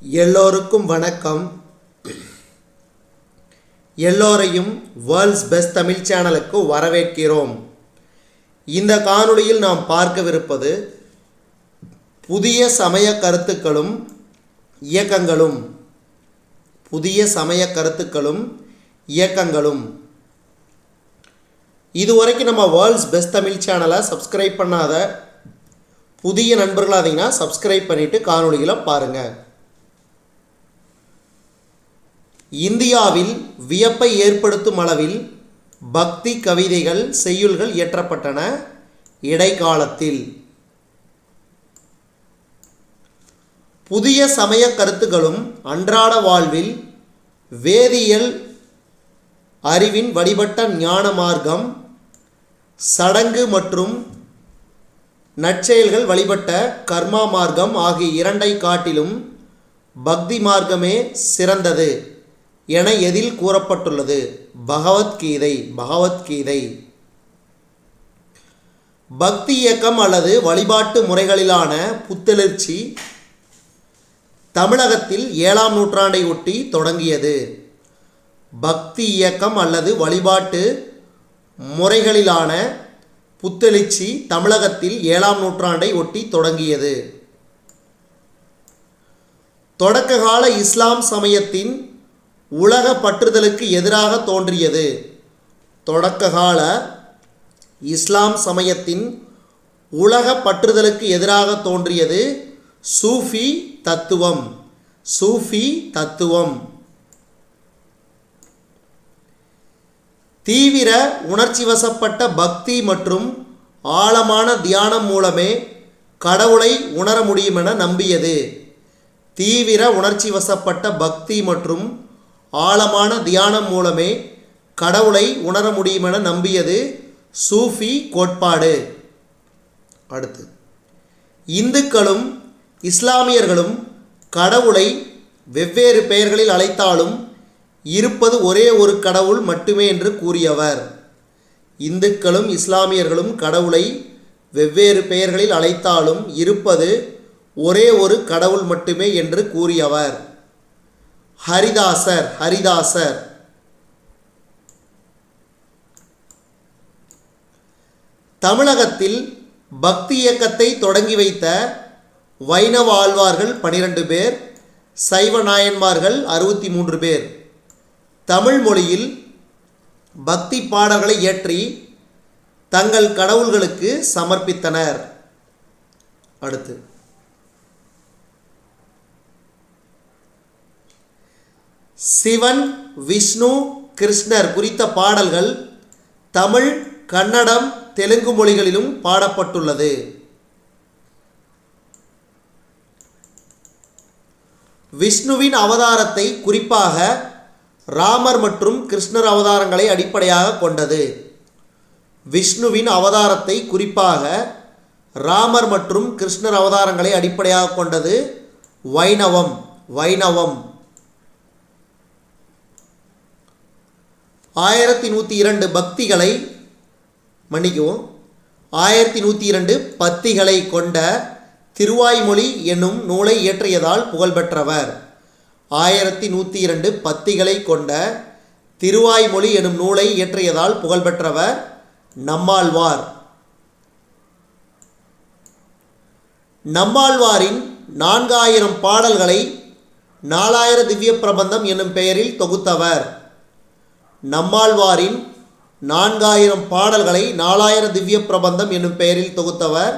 எல்லோருக்கும் வணக்கம். எல்லோரையும் வேர்ல்ட்ஸ் பெஸ்ட் தமிழ் சேனலுக்கு வரவேற்கிறோம். இந்த காணொளியில் நாம் பார்க்கவிருப்பது புதிய சமய கருத்துக்களும் இயக்கங்களும். புதிய சமய கருத்துக்களும் இயக்கங்களும். இதுவரைக்கும் நம்ம வேர்ல்ட்ஸ் பெஸ்ட் தமிழ் சேனலை சப்ஸ்கிரைப் பண்ணாத புதிய நண்பர்களாக இருந்தீங்கன்னா சப்ஸ்கிரைப் பண்ணிவிட்டு காணொளிகளை பாருங்கள் இந்தியாவில் வியப்பை ஏற்படுத்தும் அளவில் பக்தி கவிதைகள் செய்யுள்கள் இயற்றப்பட்டன இடைக்காலத்தில். புதிய சமய கருத்துகளும் அன்றாட வாழ்வில் வேதியியல் அறிவின் வழிபட்ட ஞான மார்க்கம் சடங்கு மற்றும் நற்செயல்கள் வழிபட்ட கர்மா மார்க்கம் ஆகிய இரண்டை காட்டிலும் பக்தி மார்க்கமே சிறந்தது. என எதில் கூறப்பட்டுள்ளது? பகவத்கீதை பகவத்கீதை. பக்தி இயக்கம் அல்லது வழிபாட்டு முறைகளிலான புத்தெழுச்சி தமிழகத்தில் ஏழாம் நூற்றாண்டை ஒட்டி தொடங்கியது. பக்தி இயக்கம் அல்லது வழிபாட்டு முறைகளிலான புத்தெழுச்சி தமிழகத்தில் ஏழாம் நூற்றாண்டை ஒட்டி தொடங்கியது. தொடக்ககால இஸ்லாம் சமயத்தின் உலக பற்றுதலுக்கு எதிராக தோன்றியது. தொடக்ககால இஸ்லாம் சமயத்தின் உலக பற்றுதலுக்கு எதிராக தோன்றியது சூஃபி தத்துவம். சூஃபி தத்துவம். தீவிர உணர்ச்சி வசப்பட்ட பக்தி மற்றும் ஆழமான தியானம் மூலமே கடவுளை உணர முடியும் என நம்பியது. தீவிர உணர்ச்சி வசப்பட்ட பக்தி மற்றும் ஆழமான தியானம் மூலமே கடவுளை உணர முடியுமென நம்பியது சூஃபி கோட்பாடு. அடுத்து இந்துக்களும் இஸ்லாமியர்களும் கடவுளை வெவ்வேறு பெயர்களில் அழைத்தாலும் இருப்பது ஒரே ஒரு கடவுள் மட்டுமே என்று கூறியவர். இந்துக்களும் இஸ்லாமியர்களும் கடவுளை வெவ்வேறு பெயர்களில் அழைத்தாலும் இருப்பது ஒரே ஒரு கடவுள் மட்டுமே என்று கூறியவர். ஹரிதாசர் ஹரிதாசர். தமிழகத்தில் பக்தி இயக்கத்தை தொடங்கி வைத்த வைணவ ஆழ்வார்கள் பனிரெண்டு பேர் சைவ நாயன்மார்கள் அறுபத்தி மூன்று பேர். தமிழ் மொழியில் பக்தி பாடல்களை இயற்றி தங்கள் கடவுள்களுக்கு சமர்ப்பித்தனர். அடுத்து. சிவன் விஷ்ணு கிருஷ்ணர் குறித்த பாடல்கள் தமிழ் கன்னடம் தெலுங்கு மொழிகளிலும் பாடப்பட்டுள்ளது. விஷ்ணுவின் அவதாரத்தை குறிப்பாக ராமர் மற்றும் கிருஷ்ணர் அவதாரங்களை அடிப்படையாக கொண்டது. விஷ்ணுவின் அவதாரத்தை குறிப்பாக ராமர் மற்றும் கிருஷ்ணர் அவதாரங்களை அடிப்படையாக கொண்டது வைணவம் வைணவம். ஆயிரத்தி நூற்றி இரண்டு பக்திகளை மன்னிக்கவும் ஆயிரத்தி நூற்றி இரண்டு பத்திகளை கொண்ட திருவாய்மொழி என்னும் நூலை இயற்றியதால் புகழ்பெற்றவர். ஆயிரத்தி நூற்றி இரண்டு பத்திகளை கொண்ட திருவாய்மொழி எனும் நூலை இயற்றியதால் புகழ்பெற்றவர் நம்மாழ்வார். நம்மாழ்வாரின் நான்காயிரம் பாடல்களை நாலாயிர திவ்ய பிரபந்தம் என்னும் பெயரில் தொகுத்தவர். நம்மாழ்வாரின் நான்காயிரம் பாடல்களை நாலாயிரம் திவ்ய பிரபந்தம் என்னும் பெயரில் தொகுத்தவர்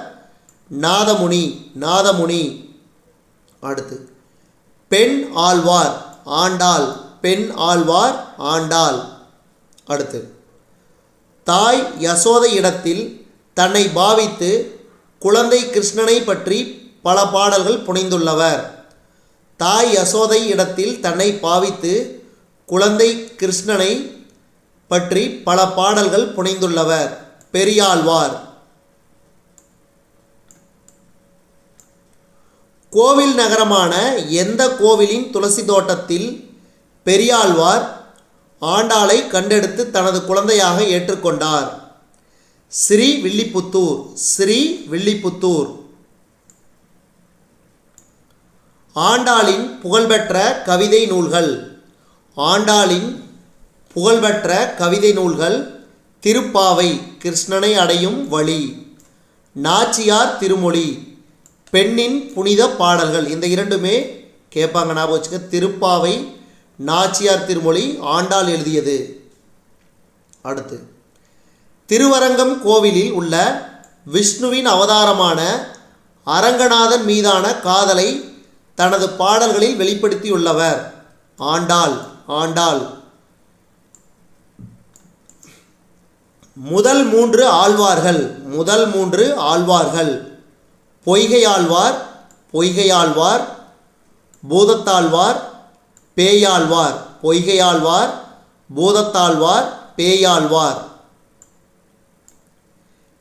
நாதமுனி நாதமுனி. அடுத்து பெண் ஆழ்வார் ஆண்டாள் பெண் ஆழ்வார் ஆண்டாள். அடுத்து தாய் யசோதை இடத்தில் தன்னை பாவித்து குழந்தை கிருஷ்ணனை பற்றி பல பாடல்கள் புனைந்துள்ளவர். தாய் யசோதை இடத்தில் தன்னை பாவித்து குழந்தை கிருஷ்ணனை பற்றி பல பாடல்கள் புனைந்துள்ளவர். பெரியாழ்வார். கோவில் நகரமான எந்த கோவிலின் துளசி தோட்டத்தில் பெரியாழ்வார் ஆண்டாளை கண்டெடுத்து தனது குழந்தையாக ஏற்றுக்கொண்டார்? ஸ்ரீ வில்லிபுத்தூர் ஸ்ரீ வில்லிபுத்தூர். ஆண்டாளின் புகழ்பெற்ற கவிதை நூல்கள். ஆண்டாளின் புகழ்பெற்ற கவிதை நூல்கள் திருப்பாவை கிருஷ்ணனை அடையும் வழி நாச்சியார் திருமொழி பெண்ணின் புனித பாடல்கள். இந்த இரண்டுமே கேட்பாங்க ஞாபகம் வச்சுக்க. திருப்பாவை நாச்சியார் திருமொழி ஆண்டாள் எழுதியது. அடுத்து திருவரங்கம் கோவிலில் உள்ள விஷ்ணுவின் அவதாரமான அரங்கநாதன் மீதான காதலை தனது பாடல்களில் வெளிப்படுத்தியுள்ளவர். ஆண்டாள் ஆண்டாள். முதல் மூன்று ஆழ்வார்கள். முதல் மூன்று ஆழ்வார்கள். பொய்கையாழ்வார் பொய்கையாழ்வார் பூதத்தாழ்வார் பேயாழ்வார் பொய்கையாழ்வார் பூதத்தாழ்வார் பேயாழ்வார்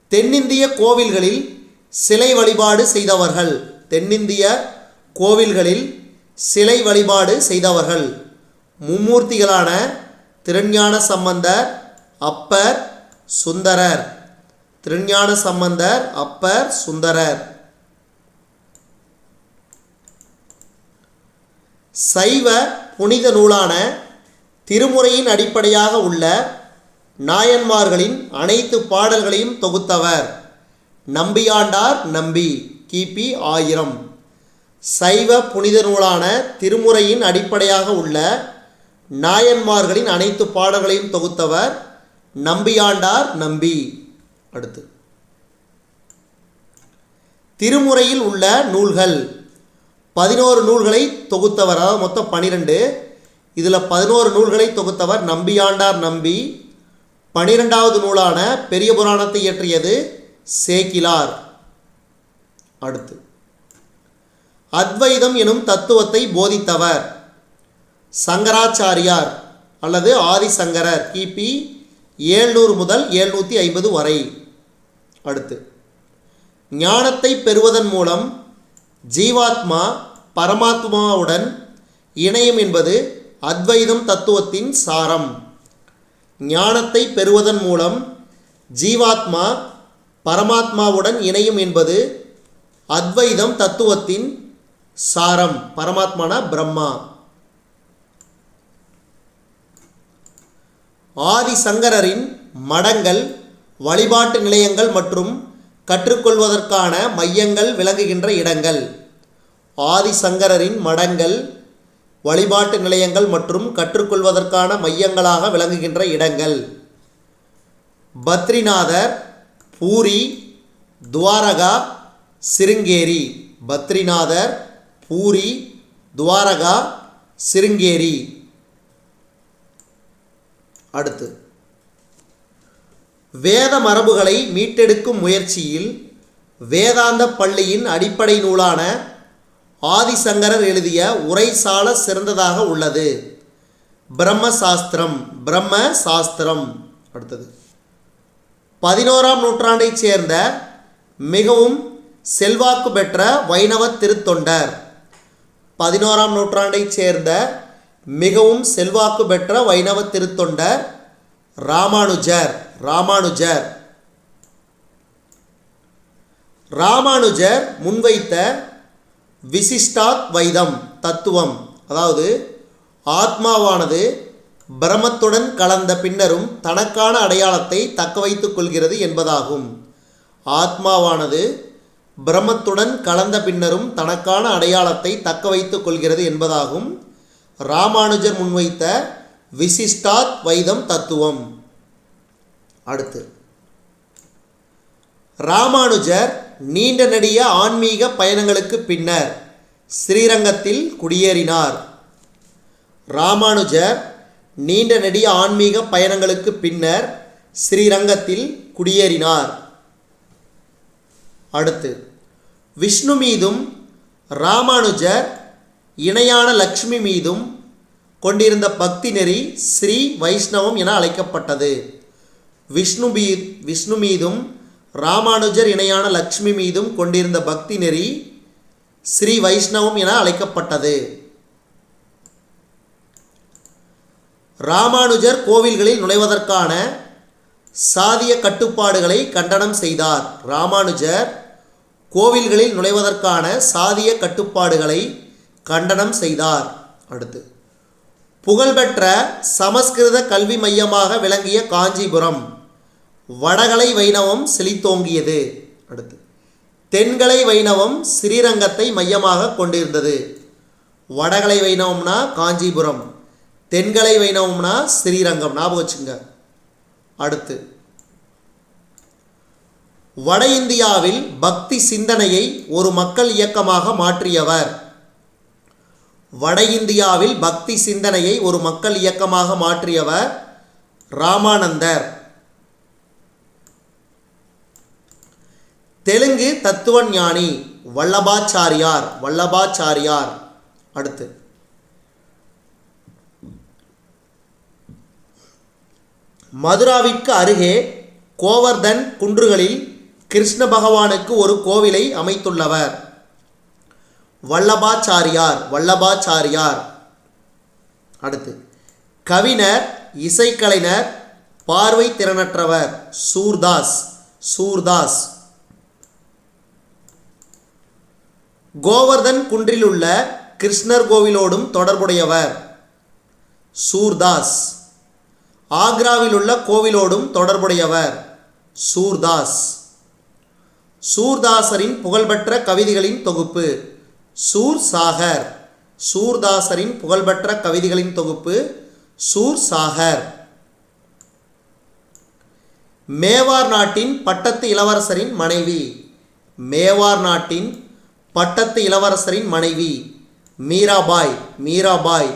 தென்னிந்திய கோவில்களில் சிலை வழிபாடு செய்தவர்கள். தென்னிந்திய கோவில்களில் சிலை வழிபாடு செய்தவர்கள். மும்மூர்த்திகளான திருஞான சம்பந்தர் அப்பர் சுந்தரர். திருஞான சம்பந்தர் அப்பர் சுந்தரர். சைவ புனித நூலான திருமுறையின் அடிப்படையாக உள்ள நாயன்மார்களின் அனைத்து பாடல்களையும் தொகுத்தவர் நம்பியாண்டார் நம்பி கிபி ஆயிரம். சைவ புனித நூலான திருமுறையின் அடிப்படையாக உள்ள நாயன்மார்களின் அனைத்து பாடல்களையும் தொகுத்தவர் நம்பியாண்டார் நம்பி. அடுத்து. திருமுறையில் உள்ள நூல்கள். பதினோரு நூல்களை தொகுத்தவர் அதாவது மொத்தம் பனிரெண்டு. இதில் பதினோரு நூல்களை தொகுத்தவர் நம்பியாண்டார் நம்பி. பனிரெண்டாவது நூலான பெரிய புராணத்தை இயற்றியது சேக்கிலார். அடுத்து. அத்வைதம் எனும் தத்துவத்தை போதித்தவர். சங்கராச்சாரியார் அல்லது ஆதிசங்கரர் கிபி ஏழ்நூறு முதல் ஏழ்நூற்றி ஐம்பது வரை. அடுத்து. ஞானத்தை பெறுவதன் மூலம் ஜீவாத்மா பரமாத்மாவுடன் இணையும் என்பது அத்வைதம் தத்துவத்தின் சாரம். ஞானத்தை பெறுவதன் மூலம் ஜீவாத்மா பரமாத்மாவுடன் இணையும் என்பது அத்வைதம் தத்துவத்தின் சாரம். பரமாத்மான பிரம்மா. ஆதிசங்கரரின் மடங்கள் வழிபாட்டு நிலையங்கள் மற்றும் கற்றுக்கொள்வதற்கான மையங்கள் விளங்குகின்ற இடங்கள். ஆதிசங்கரரின் மடங்கள் வழிபாட்டு நிலையங்கள் மற்றும் கற்றுக்கொள்வதற்கான மையங்களாக விளங்குகின்ற இடங்கள். பத்ரிநாதர் பூரி துவாரகா சிருங்கேரி. பத்ரிநாதர் பூரி துவாரகா சிருங்கேரி. அடுத்து. வேத மரபுகளை மீட்டெடுக்கும் முயற்சியில் வேதாந்த பள்ளியின் அடிப்படை நூலான ஆதிசங்கரர் எழுதிய உரைசால சிறந்ததாக உள்ளது. பிரம்ம சாஸ்திரம் பிரம்ம சாஸ்திரம் அடுத்தது. பதினோராம் நூற்றாண்டைச் சேர்ந்த மிகவும் செல்வாக்கு பெற்ற வைணவ திருத்தொண்டர். பதினோராம் நூற்றாண்டைச் சேர்ந்த மிகவும் செல்வாக்கு பெற்ற வைணவ திருத்தொண்டர் ராமானுஜர் ராமானுஜர். ராமானுஜர் முன்வைத்த விசிஷ்டாத் வைதம் தத்துவம். அதாவது ஆத்மாவானது பிரமத்துடன் கலந்த பின்னரும் தனக்கான அடையாளத்தை தக்க வைத்துக் கொள்கிறது என்பதாகும். ஆத்மாவானது பிரமத்துடன் கலந்த பின்னரும் தனக்கான அடையாளத்தை தக்க வைத்துக் கொள்கிறது என்பதாகும். ராமானுஜர் முன்வைத்த விசிஷ்டாத் வைதம் தத்துவம். அடுத்து. ராமானுஜர் நீண்ட நெடிய ஆன்மீக பயணங்களுக்கு பின்னர் ஸ்ரீரங்கத்தில் குடியேறினார். ராமானுஜர் நீண்ட நெடிய ஆன்மீக பயணங்களுக்கு பின்னர் ஸ்ரீரங்கத்தில் குடியேறினார். அடுத்து. விஷ்ணு மீதும் ராமானுஜர் இணையான லக்ஷ்மி மீதும் கொண்டிருந்த பக்தி நெறி ஸ்ரீ வைஷ்ணவம் என அழைக்கப்பட்டது. விஷ்ணு மீ விஷ்ணு மீதும் ராமானுஜர் இணையான லக்ஷ்மி மீதும் கொண்டிருந்த பக்தி நெறி ஸ்ரீ வைஷ்ணவம் என அழைக்கப்பட்டது. ராமானுஜர் கோவில்களில் நுழைவதற்கான சாதிய கட்டுப்பாடுகளை கண்டனம் செய்தார். ராமானுஜர் கோவில்களில் நுழைவதற்கான சாதிய கட்டுப்பாடுகளை கண்டனம் செய்தார். அடுத்து. புகழ்பெற்ற சமஸ்கிருத கல்வி மையமாக விளங்கிய காஞ்சிபுரம். வடகலை வைணவம் செழித்தோங்கியது. அடுத்து தென்கலை வைணவம் ஸ்ரீரங்கத்தை மையமாக கொண்டிருந்தது. வடகலை வைணவம்னா காஞ்சிபுரம் தென்கலை வைணவம்னா ஸ்ரீரங்கம் ஞாபகம் வச்சுங்க அடுத்து வட இந்தியாவில் பக்தி சிந்தனையை ஒரு மக்கள் இயக்கமாக மாற்றியவர். வட இந்தியாவில் பக்தி சிந்தனையை ஒரு மக்கள் இயக்கமாக மாற்றியவர் ராமானந்தர். தெலுங்கு தத்துவ ஞானி வல்லபாச்சாரியார் வல்லபாச்சாரியார். அடுத்து. மதுராவிற்கு அருகே கோவர்தன் குன்றுகளில் கிருஷ்ண பகவானுக்கு ஒரு கோவிலை அமைத்துள்ளவர். வல்லபாச்சாரியார் வல்லபாச்சாரியார். அடுத்து கவிஞர் இசைக்கலைஞர் பார்வை திறனற்றவர் சூர்தாஸ் சூர்தாஸ். கோவர்தன் குன்றிலுள்ள கிருஷ்ணர் கோவிலோடும் தொடர்புடையவர் சூர்தாஸ். ஆக்ராவில் உள்ள கோவிலோடும் தொடர்புடையவர் சூர்தாஸ். சூர்தாசரின் புகழ்பெற்ற கவிதைகளின் தொகுப்பு. சூர் சாகர். சூர்தாசரின் புகழ்பெற்ற கவிதைகளின் தொகுப்பு சூர் சாகர். மேவார் நாட்டின் பட்டத்து இளவரசரின் மனைவி. மேவார் நாட்டின் பட்டத்து இளவரசரின் மனைவி. மீராபாய் மீராபாய்.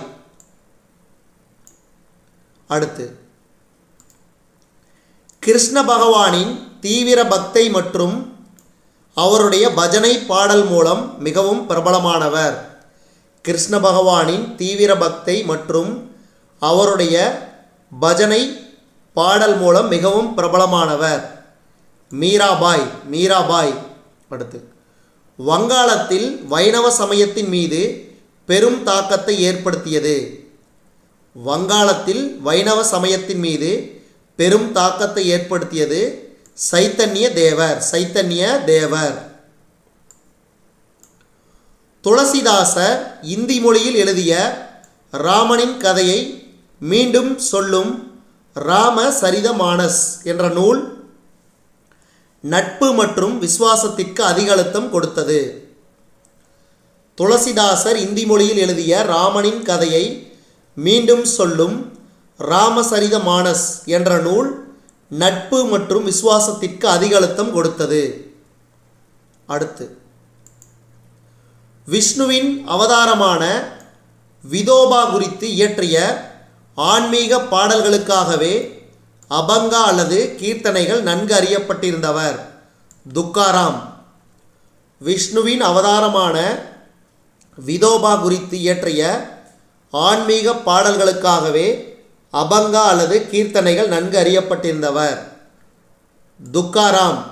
அடுத்து. கிருஷ்ண பகவானின் தீவிர பக்தை மற்றும் அவருடைய பஜனை பாடல் மூலம் மிகவும் பிரபலமானவர். கிருஷ்ண பகவானின் தீவிர பக்தை மற்றும் அவருடைய பஜனை பாடல் மூலம் மிகவும் பிரபலமானவர். மீராபாய் மீராபாய் அடுத்து. வங்காளத்தில் வைணவ சமயத்தின் மீது பெரும் தாக்கத்தை ஏற்படுத்தியது. வங்காளத்தில் வைணவ சமயத்தின் மீது பெரும் தாக்கத்தை ஏற்படுத்தியது சைத்தன்ய தேவர் சைத்தன்ய தேவர். துளசிதாசர் இந்தி மொழியில் எழுதிய ராமனின் கதையை மீண்டும் சொல்லும் ராம சரிதமானஸ் என்ற நூல் நட்பு மற்றும் விசுவாசத்திற்கு அதிக அழுத்தம் கொடுத்தது. துளசிதாசர் இந்தி மொழியில் எழுதிய ராமனின் கதையை மீண்டும் சொல்லும் ராமசரித மானஸ் என்ற நூல் நட்பு மற்றும் விசுவாசத்திற்கு அதிக அழுத்தம் கொடுத்தது. அடுத்து. விஷ்ணுவின் அவதாரமான விதோபா குறித்து இயற்றிய ஆன்மீக பாடல்களுக்காகவே அபங்கா அல்லது கீர்த்தனைகள் நன்கு அறியப்பட்டிருந்தவர் துக்காராம். விஷ்ணுவின் அவதாரமான விதோபா குறித்து இயற்றிய ஆன்மீக பாடல்களுக்காகவே அபங்கா அல்லது கீர்த்தனைகள் நன்கு அறியப்பட்டிருந்தவர். துக்காராம்.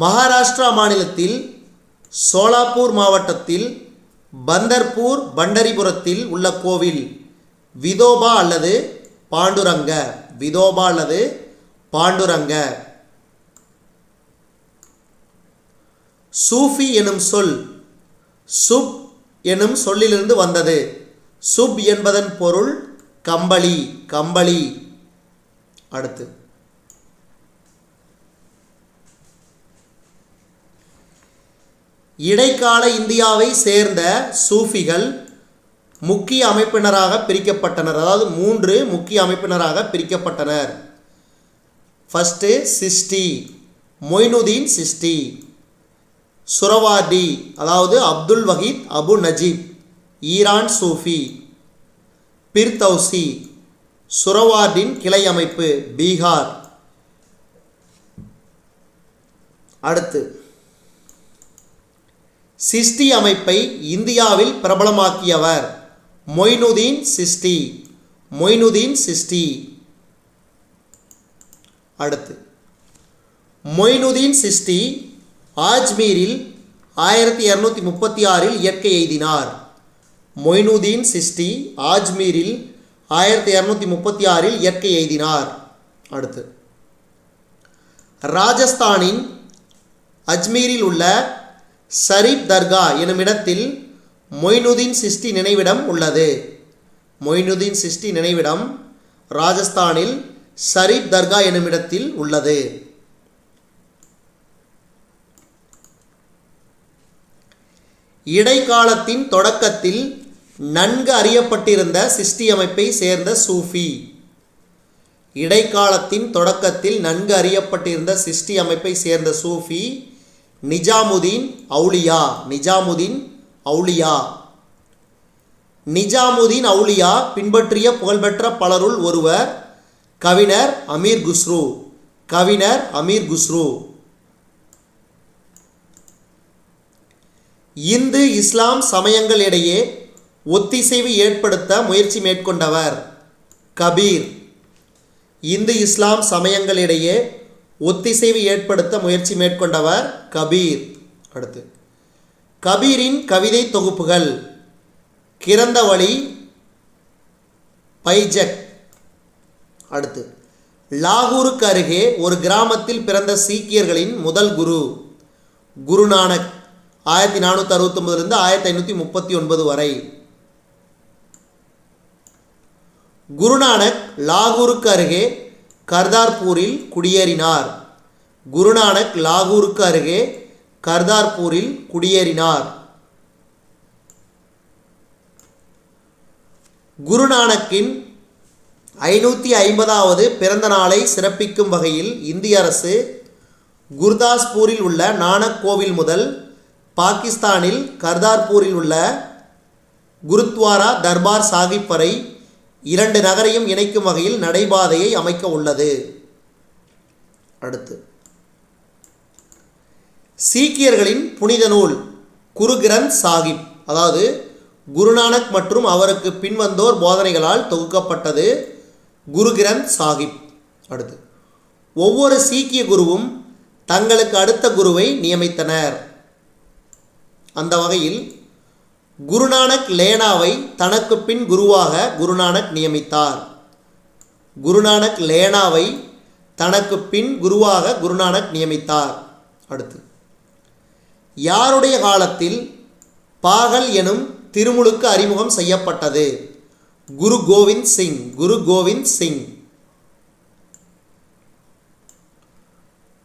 மகாராஷ்டிரா மாநிலத்தில் சோலாப்பூர் மாவட்டத்தில் பந்தர்பூர் பண்டரிபுரத்தில் உள்ள கோவில் விதோபா அல்லது பாண்டுரங்க. விதோபா அல்லது பாண்டுரங்க. சூஃபி எனும் சொல் சுப் எனும் சொல்லிலிருந்து வந்தது. சுப் என்பதன் பொருள் கம்பளி கம்பளி. அடுத்து. இடைக்கால இந்தியாவை சேர்ந்த சூஃபிகள் முக்கிய அமைப்பினராக பிரிக்கப்பட்டனர். அதாவது மூன்று முக்கிய அமைப்பினராக பிரிக்கப்பட்டனர். ஃபஸ்ட்டு சிஸ்டி மொய்னுதீன் சிஸ்டி சுரவார்டி அதாவது அப்துல் வஹீத் அபு நஜீப். ஈரான் சூஃபி பிர்தௌசி சுரவார்டின் கிளை அமைப்பு பீகார். அடுத்து சிஸ்டி அமைப்பை இந்தியாவில் பிரபலமாக்கியவர் மொய்னுதீன் சிஸ்டி மொய்னுதீன் சிஸ்டி அடுத்து மொய்னுதீன் சிஸ்டி ஆஜ்மீரில் ஆயிரத்தி இரநூத்தி முப்பத்தி ஆறில் இயற்கை எய்தினார். மொய்னுதீன் சிஸ்டி ஆஜ்மீரில் ஆயிரத்தி இரநூத்தி முப்பத்தி ஆறில் இயற்கை எய்தினார். அடுத்து. ராஜஸ்தானின் அஜ்மீரில் உள்ள ஷரீப் தர்கா எனும் இடத்தில் மொய்னுதீன் சிஷ்டி நினைவிடம் உள்ளது. மொய்னுதீன் சிஷ்டி நினைவிடம் ராஜஸ்தானில் ஷரீப் தர்கா எனும் இடத்தில் உள்ளது. இடைக்காலத்தின் தொடக்கத்தில் நன்கு அறியப்பட்டிருந்த சிஷ்டி அமைப்பை சேர்ந்த சூஃபி. இடைக்காலத்தின் தொடக்கத்தில் நன்கு அறியப்பட்டிருந்த சிஷ்டி அமைப்பை சேர்ந்த சூஃபி நிஜாமுதீன் அவுலியா நிஜாமுதீன் அவுலியா நிஜாமுதீன் அவுலியா பின்பற்றிய புகழ்பெற்ற பலருள் ஒருவர் கவிஞர் அமீர் குஸ்ரு. கவிஞர் அமீர் குஸ்ரு. இந்து இஸ்லாம் சமயங்களிடையே ஒத்திசைவு ஏற்படுத்த முயற்சி மேற்கொண்டவர். கபீர். இந்து இஸ்லாம் சமயங்களிடையே ஒத்திசைவு ஏற்படுத்த முயற்சி மேற்கொண்டவர் கபீர். அடுத்து. கபீரின் கவிதை தொகுப்புகள். கிறந்தவழி பைஜக் அடுத்து. லாகூருக்கு அருகே ஒரு கிராமத்தில் பிறந்த சீக்கியர்களின் முதல் குரு குருநானக் ஆயிரத்தி நானூற்றி அறுபத்தொம்பதுலேருந்து ஆயிரத்தி ஐநூற்றி முப்பத்தி ஒன்பது வரை. குருநானக் லாகூருக்கு அருகே கர்தார்பூரில் குடியேறினார். குருநானக் லாகூருக்கு அருகே கர்தார்பூரில் குடியேறினார். குருநானக்கின் ஐநூற்றி ஐம்பதாவது பிறந்த நாளை சிறப்பிக்கும் வகையில் இந்திய அரசு குர்தாஸ்பூரில் உள்ள நானக் கோவில் முதல் பாகிஸ்தானில் கர்தார்பூரில் உள்ள குருத்வாரா தர்பார் சாஹிப் வரை இரண்டு நகரையும் இணைக்கும் வகையில் நடைபாதையை அமைக்க உள்ளது. அடுத்து. சீக்கியர்களின் புனித நூல் குரு கிரந்த் சாஹிப் அதாவது குருநானக் மற்றும் அவருக்கு பின்வந்தோர் போதனைகளால் தொகுக்கப்பட்டது குரு கிரந்த் சாஹிப் அடுத்து. ஒவ்வொரு சீக்கிய குருவும் தங்களுக்கு அடுத்த குருவை நியமித்தனர். அந்த வகையில் குருநானக் லேனாவை தனக்கு பின் குருவாக குருநானக் நியமித்தார். குருநானக் லேனாவை தனக்கு பின் குருவாக குருநானக் நியமித்தார். அடுத்து யாருடைய காலத்தில் பாகல் எனும் திருமுழுக்கு அறிமுகம் செய்யப்பட்டது? குரு கோவிந்த் சிங் குரு கோவிந்த் சிங்.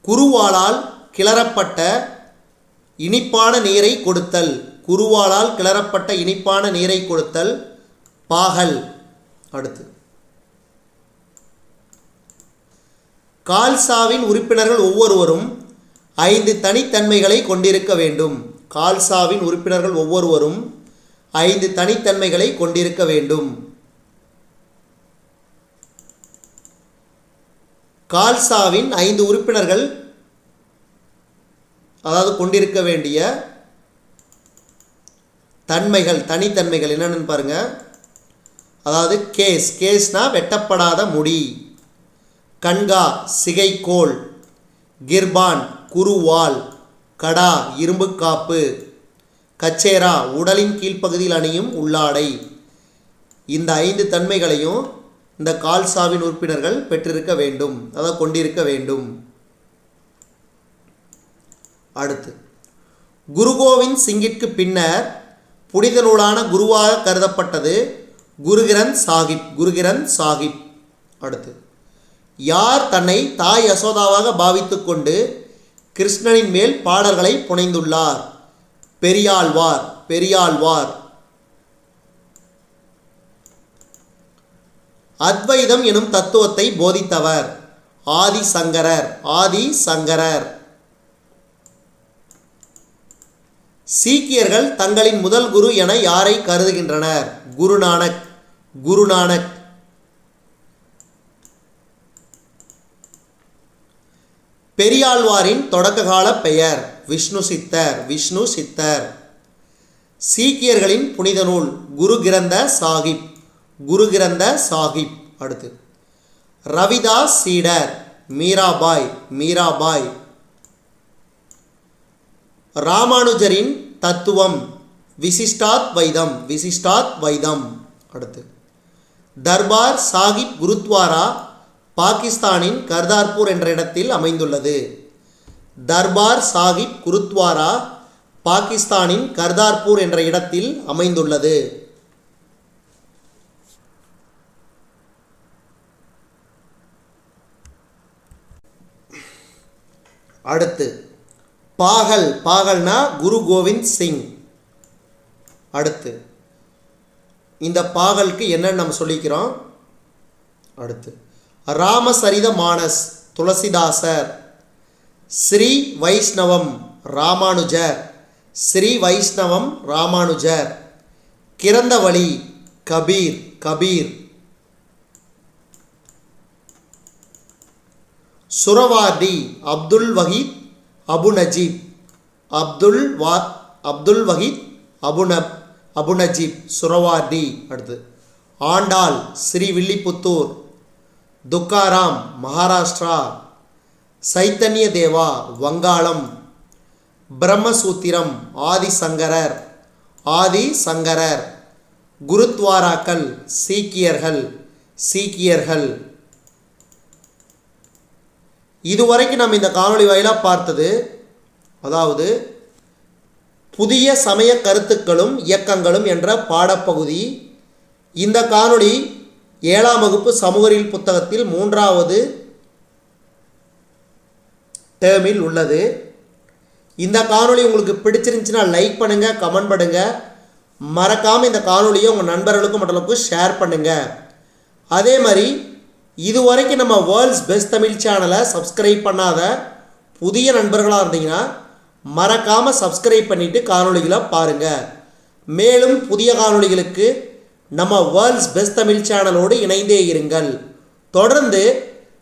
குருவாளால் கிளறப்பட்ட இனிப்பான நீரை கொடுத்தல். குருவாளால் கிளறப்பட்ட இனிப்பான நீரை கொடுத்தல் பாகல். அடுத்து. கால்சாவின் உறுப்பினர்கள் ஒவ்வொருவரும் ஐந்து தனித்தன்மைகளை கொண்டிருக்க வேண்டும். கால்சாவின் உறுப்பினர்கள் ஒவ்வொருவரும் ஐந்து தனித்தன்மைகளை கொண்டிருக்க வேண்டும். கால்சாவின் ஐந்து உறுப்பினர்கள் அதாவது கொண்டிருக்க வேண்டிய தன்மைகள் தனித்தன்மைகள் என்னென்னு பாருங்கள் அதாவது கேஸ் கேஸ்னால் வெட்டப்படாத முடி. கண்கா சிகைக்கோள். கிர்பான் குருவால். கடா இரும்பு காப்பு கச்சேரா உடலின் கீழ்ப்பகுதியில் அணியும் உள்ளாடை. இந்த ஐந்து தன்மைகளையும் இந்த கால்சாவின் உறுப்பினர்கள் பெற்றிருக்க வேண்டும். அதாவது கொண்டிருக்க வேண்டும். அடுத்து குருகோவிந்த் சிங்கிற்கு பின்னர் புனித நூலான குருவாக கருதப்பட்டது குருகிரந்த் சாஹிப் குருகிரந்த் சாஹிப். அடுத்து யார் தன்னை தாய் யசோதாவாக பாவித்துக்கொண்டு கிருஷ்ணனின் மேல் பாடல்களை புனைந்துள்ளார்? பெரியாழ்வார் பெரியாழ்வார். அத்வைதம் எனும் தத்துவத்தை போதித்தவர் ஆதி சங்கரர் ஆதி சங்கரர் சீக்கியர்கள் தங்களின் முதல் குரு என யாரை கருதுகின்றனர்? குருநானக் குருநானக். பெரியாழ்வாரின் தொடக்ககால பெயர் விஷ்ணு சித்தர் விஷ்ணு சித்தர். சீக்கியர்களின் புனித நூல் குரு கிரந்த சாஹிப் குரு கிரந்த சாஹிப். அடுத்து ரவிதாஸ் சீடர் மீராபாய் மீராபாய். ராமானுஜரின் தத்துவம். விசிஷ்டாத் வைதம் விசிஷ்டாத் வைதம். அடுத்து தர்பார் சாஹிப் குருத்வாரா பாகிஸ்தானின் கர்தார்பூர் என்ற இடத்தில் அமைந்துள்ளது. தர்பார் சாஹிப் குருத்வாரா பாகிஸ்தானின் கர்தார்பூர் என்ற இடத்தில் அமைந்துள்ளது. அடுத்து பாகல் பாகல்னா குரு கோவிந்த் சிங். அடுத்து இந்த பாகலுக்கு என்னன்னு நம்ம சொல்லிக்கிறோம். அடுத்து Ramcharit Manas துளசிதாசர் Sri Vaishnavam Ramanujar Sri Vaishnavam Ramanujar கிரந்தவழி Kabir Kabir. Suhrawardi Abdul Wahid Abu Najib Abdul வா அப்துல் வஹீத் அபுனப் அபு நஜீப் சுரவார்டி அடுத்து. ஆண்டாள் ஸ்ரீவில்லிபுத்தூர் துக்காராம் மகாராஷ்டிரா சைத்தன்ய தேவா வங்காளம் பிரம்மசூத்திரம் ஆதிசங்கரர் ஆதி சங்கரர் குருத்வாராக்கள் சீக்கியர்கள் சீக்கியர்கள் இதுவரைக்கும் நம்ம இந்த காணொளி வாயிலாக பார்த்தது அதாவது புதிய சமய கருத்துக்களும் இயக்கங்களும் என்ற பாடப்பகுதி. இந்த காணொளி ஏழாம் வகுப்பு சமூகரியல் புத்தகத்தில் மூன்றாவது டேர்மில் உள்ளது. இந்த காணொளி உங்களுக்கு பிடிச்சிருந்துச்சுன்னா லைக் பண்ணுங்கள் கமெண்ட் பண்ணுங்கள் மறக்காமல் இந்த காணொலியை உங்கள் நண்பர்களுக்கும் மற்றவங்களுக்கும் ஷேர் பண்ணுங்கள் அதே மாதிரி இதுவரைக்கும் நம்ம வேர்ல்ட்ஸ் பெஸ்ட் தமிழ் சேனலை சப்ஸ்கிரைப் பண்ணாத புதிய நண்பர்களாக இருந்தீங்கன்னா மறக்காமல் சப்ஸ்கிரைப் பண்ணிவிட்டு காணொளிகளை பாருங்கள் மேலும் புதிய காணொளிகளுக்கு நம்ம வேர்ல்ட்ஸ் பெஸ்ட் தமிழ் சேனலோடு இணைந்தே இருங்கள். தொடர்ந்து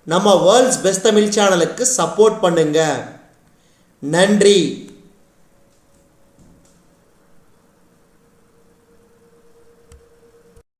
நம்ம வேர்ல்ட்ஸ் பெஸ்ட் தமிழ் சேனலுக்கு சப்போர்ட் பண்ணுங்கள் நன்றி.